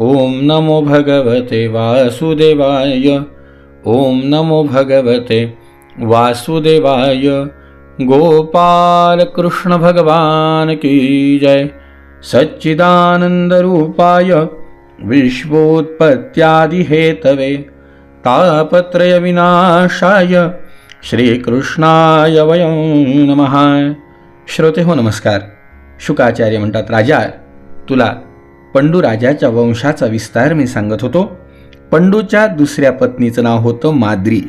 ओम नमो भगवते वासुदेवाय। ओम नमो भगवते वासुदेवाय। गोपाल कृष्ण भगवान की जय। सच्चिदानंद रूपाय विश्वोत्पत्त्यादिहेतवे। तापत्रय विनाशाय श्रीकृष्णाय वयं नमः। श्रोते हो नमस्कार। शुकाचार्य म्हणतात राजा तुला पंडू राजाच्या वंशाचा विस्तार मी सांगत होतो. पंडूच्या दुसऱ्या पत्नीचं नाव होतं माद्री.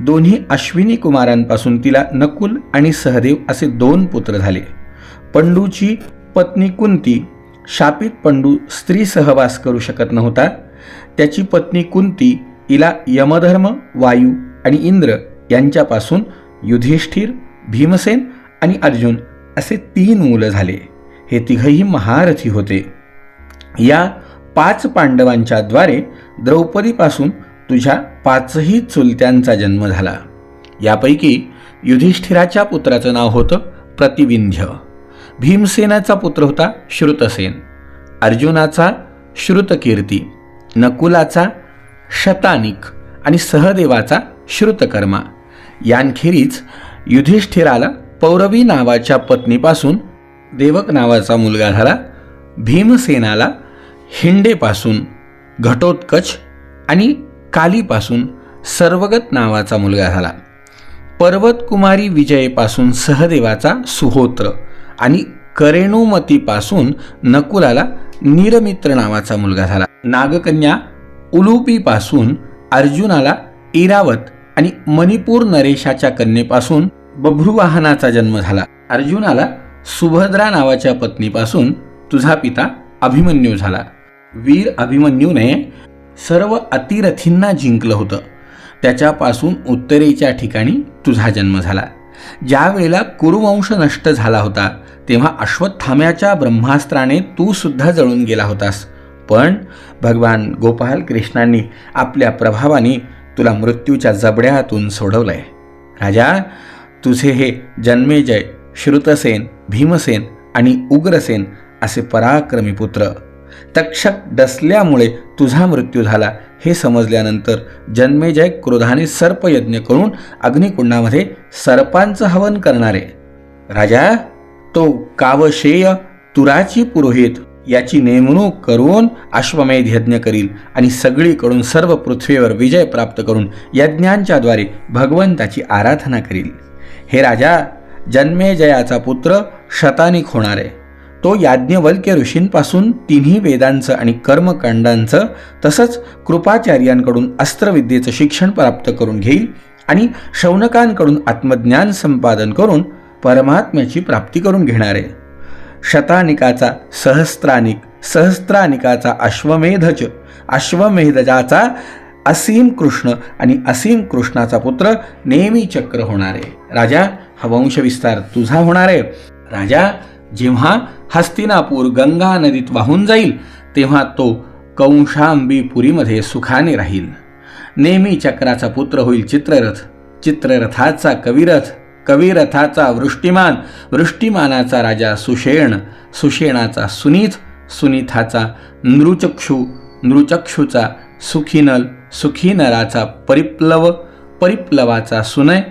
दोन्ही अश्विनी कुमारांपासून तिला नकुल आणि सहदेव असे दोन पुत्र झाले. पंडूची पत्नी कुंती शापित पंडू स्त्री सहवास करू शकत नव्हता. त्याची पत्नी कुंती हिला यमधर्म वायू आणि इंद्र यांच्यापासून युधिष्ठिर भीमसेन आणि अर्जुन असे तीन मुलं झाले. हे तिघही महारथी होते. या पाच पांडवांच्या द्वारे द्रौपदीपासून तुझ्या पाचही चुलत्यांचा जन्म झाला. यापैकी युधिष्ठिराच्या पुत्राचं नाव होतं प्रतिविंध्य. भीमसेनाचा पुत्र होता श्रुतसेन. अर्जुनाचा श्रुतकीर्ती नकुलाचा शतानिक आणि सहदेवाचा श्रुतकर्मा. यांखेरीज युधिष्ठिराला पौरवी नावाच्या पत्नीपासून देवक नावाचा मुलगा झाला. भीमसेनाला हिंडेपासून घटोत्कच आणि कालीपासून सर्वगत नावाचा मुलगा झाला. पर्वतकुमारी विजयेपासून सहदेवाचा सुहोत्र आणि करेणुमतीपासून नकुलाला निरमित्र नावाचा मुलगा झाला. नागकन्या उलुपीपासून अर्जुनाला इरावत आणि मणिपूर नरेशाच्या कन्येपासून बभ्रुवाहनाचा जन्म झाला. अर्जुनाला सुभद्रा नावाच्या पत्नीपासून तुझा पिता अभिमन्यू झाला. वीर अभिमन्यूने सर्व अतिरथींना जिंकलं होतं. त्याच्यापासून उत्तरेच्या ठिकाणी तुझा जन्म झाला. ज्या वेळेला कुरुवंश नष्ट झाला होता तेव्हा अश्वत्थाम्याच्या ब्रह्मास्त्राने तू सुद्धा जळून गेला होतास. पण भगवान गोपाल कृष्णांनी आपल्या प्रभावाने तुला मृत्यूच्या जबड्यातून सोडवलंय. राजा तुझे हे जन्मेजय श्रुतसेन भीमसेन आणि उग्रसेन असे पराक्रमी पुत्र तक्षक डसल्यामुळे तुझा मृत्यू झाला. हे समजल्यानंतर जन्मेजय क्रोधाने सर्पयज्ञ करून अग्निकुंडामध्ये सर्पांचं हवन करणारे. राजा तो कावशेय तुराची पुरोहित याची नेमणूक करून अश्वमेध यज्ञ करील आणि सगळीकडून सर्व पृथ्वीवर विजय प्राप्त करून यज्ञांच्याद्वारे भगवंताची आराधना करील. हे राजा जन्मेजयाचा पुत्र शतानिक होणार. आहे तो याज्ञवल्क्य ऋषींपासून तिन्ही वेदांचं आणि कर्मकांडांचं तसंच कृपाचार्यांकडून अस्त्रविद्येचं शिक्षण प्राप्त करून घेईल आणि शौनकांकडून आत्मज्ञान संपादन करून परमात्म्याची प्राप्ती करून घेणार. आहे शतानिकाचा सहस्त्रानिक सहस्त्रानिकाचा अश्वमेधच अश्वमेधजाचा असीम कृष्ण आणि असीम कृष्णाचा पुत्र नेहमी चक्र होणार. आहे राजा हा वंशविस्तार तुझा होणार. आहे राजा जेव्हा हस्तिनापूर गंगा नदीत वाहून जाईल तेव्हा तो कंशांबीपुरीमध्ये सुखाने राहील. नेहमी चक्राचा पुत्र होईल चित्ररथ. चित्ररथाचा कविरथ कविरथाचा वृष्टिमान वृष्टिमानाचा राजा सुषेण सुषेणाचा सुनीत सुनीथाचा नृचक्षु नृचक्षुचा सुखीनल सुखीनराचा परिप्लव परिप्लवाचा सुनय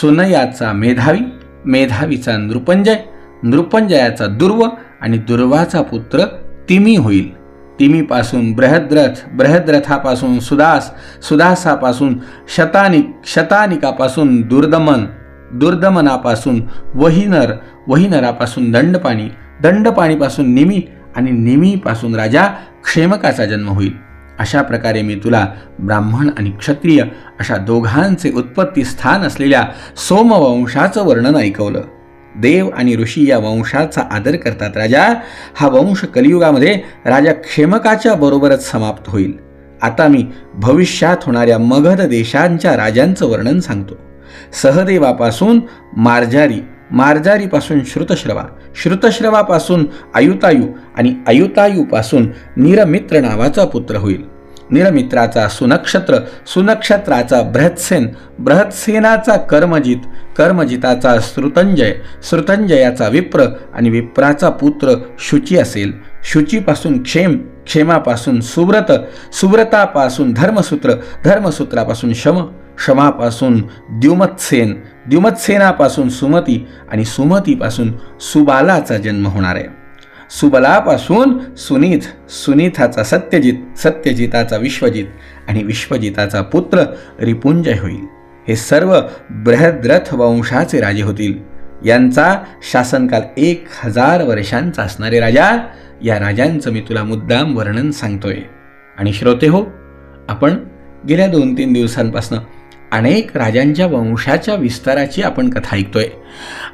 सुनयाचा मेधावी मेधावीचा नृपंजय नृपंजयाचा दुर्व आणि दुर्वाचा पुत्र तिमी होईल. तिमीपासून बृहद्रथ बृहद्रथापासून सुदास सुदासापासून शतानिक शतानिकापासून दुर्दमन दुर्दमनापासून वहिनर वहिनरापासून दंडपाणी दंडपाणीपासून निमी आणि निमीपासून राजा क्षेमकाचा जन्म होईल. अशा प्रकारे मी तुला ब्राह्मण आणि क्षत्रिय अशा दोघांचे उत्पत्ती स्थान असलेल्या सोमवंशाचं वर्णन ऐकवलं. देव आणि ऋषी या वंशाचा आदर करतात राजा. हा वंश कलियुगामध्ये राजा क्षेमकाच्या बरोबरच समाप्त होईल. आता मी भविष्यात होणाऱ्या मगध देशांच्या राजांचं वर्णन सांगतो. सहदेवापासून मार्जारी मार्जारीपासून श्रुतश्रवा श्रुतश्रवापासून आयुतायू आणि आयुतायूपासून निरमित्र नावाचा पुत्र होईल. निरमित्राचा सुनक्षत्र सुनक्षत्राचा बृहत्सेन बृहत्सेनाचा कर्मजित कर्मजिताचा श्रुतंजय श्रुतंजयाचा विप्र आणि विप्राचा पुत्र शुची असेल. शुचीपासून क्षेम क्षेमापासून सुव्रत सुव्रतापासून धर्मसूत्र धर्मसूत्रापासून शम क्षमापासून द्युमत्सेन द्युमत्सेनापासून सुमती आणि सुमतीपासून सुबालाचा जन्म होणार आहे. सुबलापासून सुनीत सुनीताचा सत्यजित सत्यजिताचा विश्वजित आणि विश्वजिताचा पुत्र रिपुंजय होईल. हे सर्व बृहद्रथ वंशाचे राजे होतील. यांचा शासनकाल एक हजार वर्षांचा असणारे राजा या राजांचं मी तुला मुद्दाम वर्णन सांगतोय. आणि श्रोते हो आपण गेल्या दोन तीन दिवसांपासून अनेक राजांच्या वंशाच्या विस्ताराची आपण कथा ऐकतोय.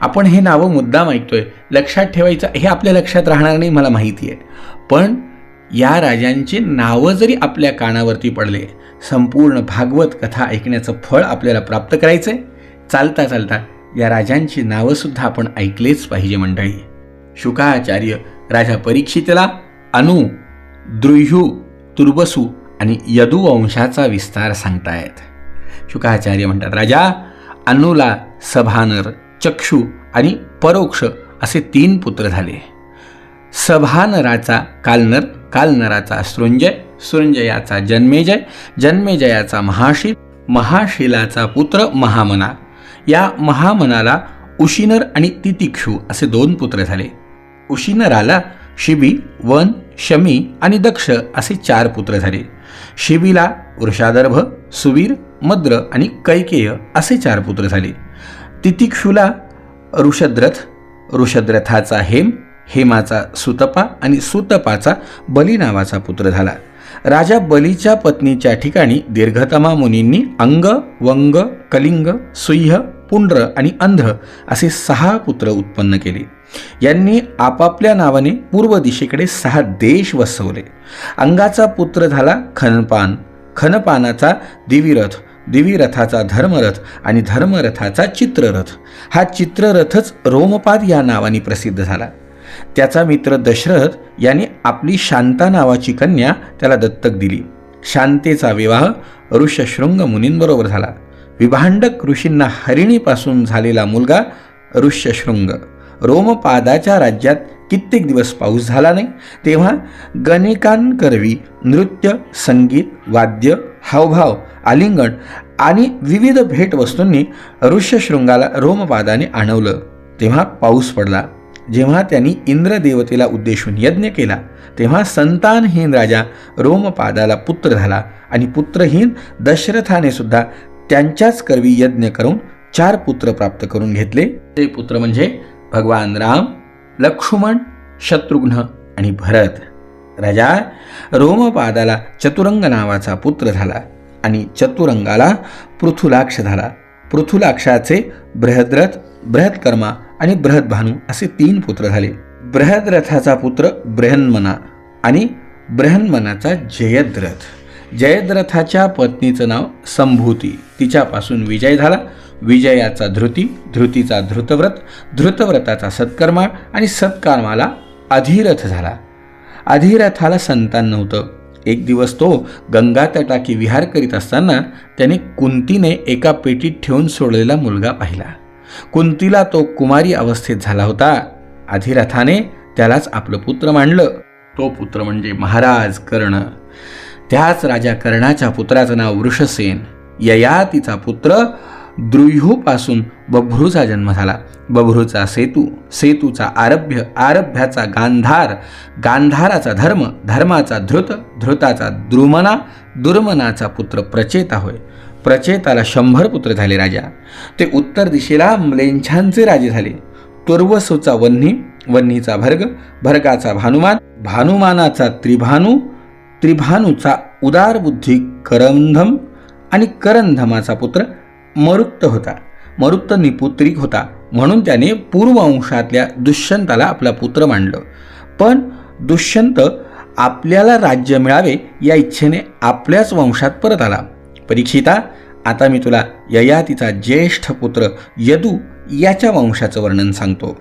आपण हे नावं मुद्दाम ऐकतोय. लक्षात ठेवायचं हे आपल्या लक्षात राहणार नाही मला माहिती आहे. पण या राजांची नावं जरी आपल्या कानावरती पडले संपूर्ण भागवत कथा ऐकण्याचं फळ आपल्याला प्राप्त करायचं आहे चालता चालता या राजांची नावंसुद्धा आपण ऐकलेच पाहिजे मंडळी. शुकाचार्य राजा परीक्षितला अनु द्रुह्यू तुर्बसू आणि यदुवंशाचा विस्तार सांगतायत. शुकाचार्य म्हणतात. राजा अनुला सभानर चक्षु आणि परोक्ष असे तीन पुत्र झाले. सभानराचा कालनर कालनराचा सृंजय सृंजयाचा जन्मेजय जन्मेजयाचा महाशील महाशिलाचा पुत्र महामना. या महामनाला उशिनर आणि तितिक्षु असे दोन पुत्र झाले. उशिनराला शिबी वन शमी आणि दक्ष असे चार पुत्र झाले. शिबीला वृषादर्भ सुवीर मद्र आणि कैकेय असे चार पुत्र झाले. तितिक्षुला ऋषद्रथ ऋषद्रथाचा हेम हेमाचा सुतपा आणि सुतपाचा बली नावाचा पुत्र झाला. राजा बलीच्या पत्नीच्या ठिकाणी दीर्घतमा मुनींनी अंग वंग कलिंग सुह्य पुंड्र आणि अंध्र असे सहा पुत्र उत्पन्न केले. यांनी आपापल्या नावाने पूर्व दिशेकडे सहा देश वसवले. अंगाचा पुत्र झाला खनपान खनपानाचा दिविरथ दिवीरथाचा धर्मरथ आणि धर्मरथाचा चित्ररथ. हा चित्ररथच रोमपाद या नावाने प्रसिद्ध झाला. त्याचा मित्र दशरथ यांनी आपली शांता नावाची कन्या त्याला दत्तक दिली. शांतेचा विवाह ऋषशृंग मुनींबरोबर झाला. विभांडक ऋषींना हरिणीपासून झालेला मुलगा ऋष्यशृंग रोमपादाच्या राज्यात कित्येक दिवस पाऊस झाला नाही तेव्हा गणिकांकरवी नृत्य संगीत वाद्य हावभाव आलिंगन आणि विविध भेटवस्तूंनी ऋष्यशृंगाला रोमपादाने आणवलं. तेव्हा पाऊस पडला. जेव्हा त्यांनी इंद्रदेवतेला उद्देशून यज्ञ केला तेव्हा संतानहीन राजा रोमपादाला पुत्र झाला आणि पुत्रहीन दशरथाने सुद्धा त्यांच्याच करवी यज्ञ करून चार पुत्र प्राप्त करून घेतले. ते पुत्र म्हणजे भगवान राम लक्ष्मण शत्रुघ्न आणि भरत. राजा रोमपादाला चतुरंग नावाचा पुत्र झाला आणि चतुरंगाला पृथुलाक्ष झाला. पृथुलाक्षाचे बृहद्रथ बृहत्कर्मा आणि बृहद्भानू असे तीन पुत्र झाले. बृहद्रथाचा पुत्र बृहन्मना आणि बृहन्मनाचा जयद्रथ. जयद्रथाच्या पत्नीचं नाव संभूती. तिच्यापासून विजय झाला. विजयाचा धृती धृतीचा धृतव्रत धृतव्रताचा सत्कर्मा आणि सत्कर्माला अधिरथ झाला. अधिरथाला संतान नव्हतं. एक दिवस तो गंगा तटाकी विहार करीत असताना त्याने कुंतीने एका पेटीत ठेवून सोडलेला मुलगा पाहिला. कुंतीला तो कुमारी अवस्थेत झाला होता. अधिरथाने त्यालाच आपलं पुत्र मांडलं. तो पुत्र म्हणजे महाराज कर्ण. त्याच राजा कर्णाच्या पुत्राचं नाव वृषसेन. ययातीचा पुत्र द्रुह्यूपासून बभ्रूचा जन्म झाला. बभ्रूचा सेतू सेतूचा आरभ्य आरभ्याचा गांधार. गांधाराचा धर्म धर्माचा धृत धृताचा द्रुमना दुर्मनाचा पुत्र प्रचेता होय. प्रचेताला शंभर पुत्र झाले राजा. ते उत्तर दिशेला म्लेंछांचे राजे झाले. तुर्वसूचा वन्ही वन्हीचा भर्ग भर्गाचा भानुमान भानुमानाचा त्रिभानू त्रिभानूचा उदारबुद्धी करंधम आणि करंधमाचा पुत्र मरुक्त होता. मरुत्त निपुत्रिक होता. म्हणून त्याने पूर्ववंशातल्या दुष्यंताला आपला पुत्र मांडलं पण दुष्यंत आपल्याला राज्य मिळावे या इच्छेने आपल्याच वंशात परत आला. परीक्षिता आता मी तुला ययातीचा ज्येष्ठ पुत्र यदू याच्या वंशाचं वर्णन सांगतो.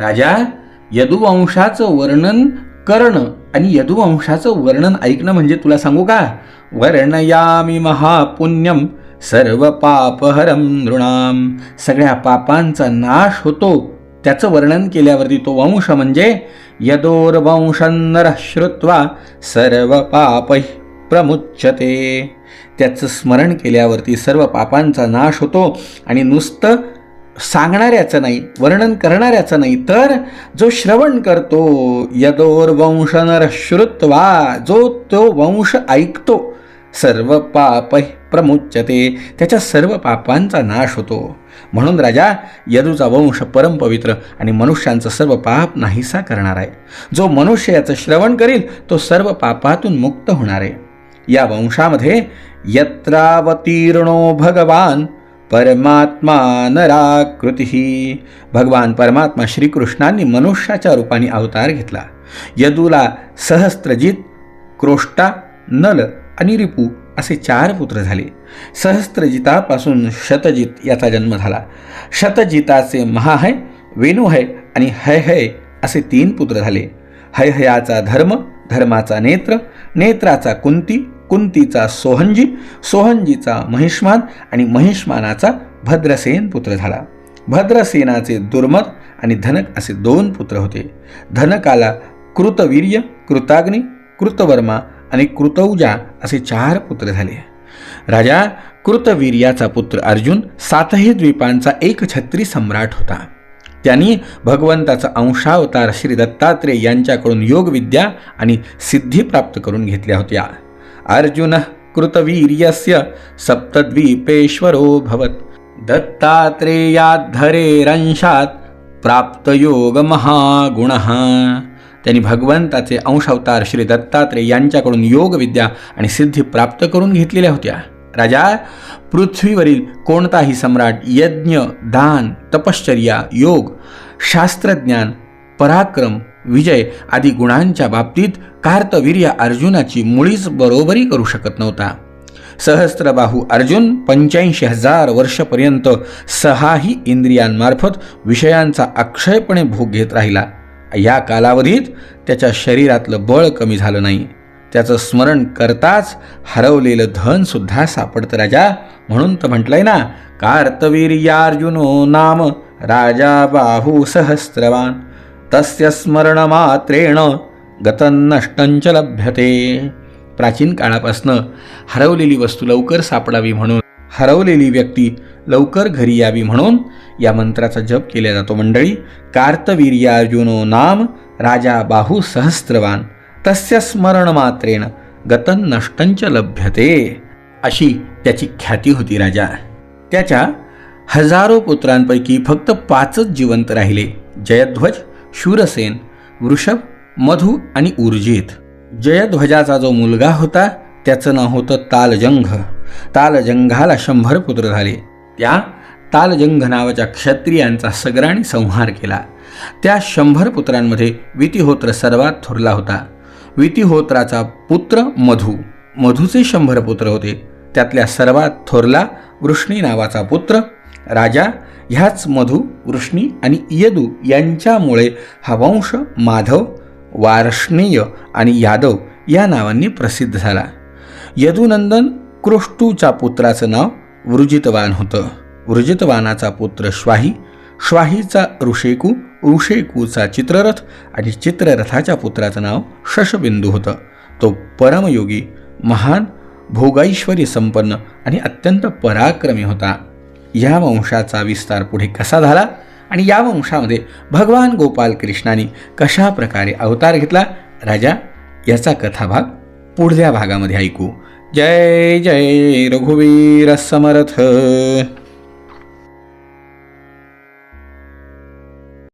राजा यदुवंशाचं वर्णन करणं आणि यदुवंशाचं वर्णन ऐकणं म्हणजे तुला सांगू का? वर्णयामी महापुण्यम सर्व पापहरम नृणाम. सगळ्या पापांचा नाश होतो. त्याचं वर्णन केल्यावरती तो वंश म्हणजे यदोर्वंशन्नर श्रुत्वा सर्व पाप प्रमुच्यते. त्याचं स्मरण केल्यावरती सर्व पापांचा नाश होतो. आणि नुसतं सांगणाऱ्याचं नाही वर्णन करणाऱ्याचं नाही तर जो श्रवण करतो यदोर्वंशनर श्रुत्वा जो तो वंश ऐकतो सर्व पाप प्रमुच्यते. त्याच्या सर्व पापांचा नाश होतो. म्हणून राजा यदूचा वंश परमपवित्र आणि मनुष्यांचं सर्व पाप नाहीसा करणार आहे. जो मनुष्य याचं श्रवण करील तो सर्व पापातून मुक्त होणार आहे. या वंशामध्ये यत्रावतीर्णो भगवान परमात्मा नराकृती भगवान परमात्मा श्रीकृष्णांनी मनुष्याच्या रूपाने अवतार घेतला. यदूला सहस्त्रजित क्रोष्टा नल आणि रिपू असे चार पुत्र झाले. सहस्त्रजितापासून शतजित याचा जन्म झाला. शतजिताचे महाहय वेणुहय आणि हयहय असे तीन पुत्र झाले. हयहयाचा धर्म धर्माचा नेत्र नेत्राचा कुंती कुंतीचा सोहंजी सोहंजीचा महिष्मान आणि महिष्मानाचा भद्रसेन पुत्र झाला. भद्रसेनाचे दुर्मद आणि धनक असे दोन पुत्र होते. धनकाला कृतवीर्य कृताग्नी कृतवर्मा आणि कृतौजा असे चार पुत्र झाले. राजा कृतवीर्याचा पुत्र अर्जुन सातही द्वीपांचा एक छत्री सम्राट होता. त्यांनी भगवंताचा अंशावतार श्री दत्तात्रेय यांच्याकडून योगविद्या आणि सिद्धी प्राप्त करून घेतल्या होत्या. अर्जुन कृतवीर्यस्य सप्तद्वीपेश्वरो भवत. दत्तात्रेयाद्धरेरंशात प्राप्त योग महागुण त्यांनी भगवंताचे अंशावतार श्री दत्तात्रेय यांच्याकडून योगविद्या आणि सिद्धी प्राप्त करून घेतलेल्या होत्या. राजा पृथ्वीवरील कोणताही सम्राट यज्ञ दान तपश्चर्या योग शास्त्रज्ञान पराक्रम विजय आदी गुणांच्या बाबतीत कार्तवीर्य अर्जुनाची मुळीच बरोबरी करू शकत नव्हता. सहस्त्रबाहू अर्जुन पंच्याऐंशी हजार वर्षपर्यंत सहाही इंद्रियांमार्फत विषयांचा अक्षयपणे भोग घेत राहिला. या कालावधीत त्याच्या शरीरातलं बळ कमी झालं नाही. त्याचं स्मरण करताच हरवलेलं धनसुद्धा सापडतं राजा. म्हणून तर म्हटलंय ना कार्तवीर्यार्जुनो नाम राजा बाहू सहस्रवान. तस्य स्मरणमात्रेण गतनष्टंच लभ्यते. प्राचीन काळापासनं हरवलेली वस्तू लवकर सापडावी म्हणून हरवलेली व्यक्ती लवकर घरी यावी म्हणून या मंत्राचा जप केला जातो मंडळी. कार्तवीर्यार्जुनो नाम राजा बाहू सहस्त्रवान तस्य स्मरण मात्रेण गतन नष्टंच लभ्यते. अशी त्याची ख्याती होती राजा. त्याच्या हजारो पुत्रांपैकी फक्त पाचच जिवंत राहिले. जयध्वज शूरसेन वृषभ मधु आणि उर्जित. जयध्वजाचा जो मुलगा होता त्याचं नाव होतं तालजंघ. तालजंघाला शंभर पुत्र झाले. त्या तालजंघ नावाच्या क्षत्रियांचा सगराणी संहार केला. त्या शंभर पुत्रांमध्ये वितिहोत्र सर्वात थोरला होता. वितिहोत्राचा पुत्र मधु. मधूचे शंभर पुत्र होते. त्यातल्या सर्वात थोरला वृष्णी नावाचा पुत्र राजा ह्याच मधु वृष्णी आणि यदू यांच्यामुळे हा वंश माधव वार्ष्णेय आणि यादव या नावांनी प्रसिद्ध झाला. यदुनंदन कृष्टूच्या पुत्राचं नाव वृजितवान होतं. वृजितवानाचा पुत्र श्वाही श्वाहीचा ऋषेकू ऋषेकूचा चित्ररथ आणि चित्ररथाच्या पुत्राचं नाव शशबिंदू होतं. तो परमयोगी महान भोगाईश्वरी संपन्न आणि अत्यंत पराक्रमी होता. या वंशाचा विस्तार पुढे कसा झाला आणि या वंशामध्ये भगवान गोपाल कृष्णाने कशा प्रकारे अवतार घेतला? राजा याचा कथाभाग पुढल्या भागामध्ये ऐकू. जय जय रघुवीर समर्थ।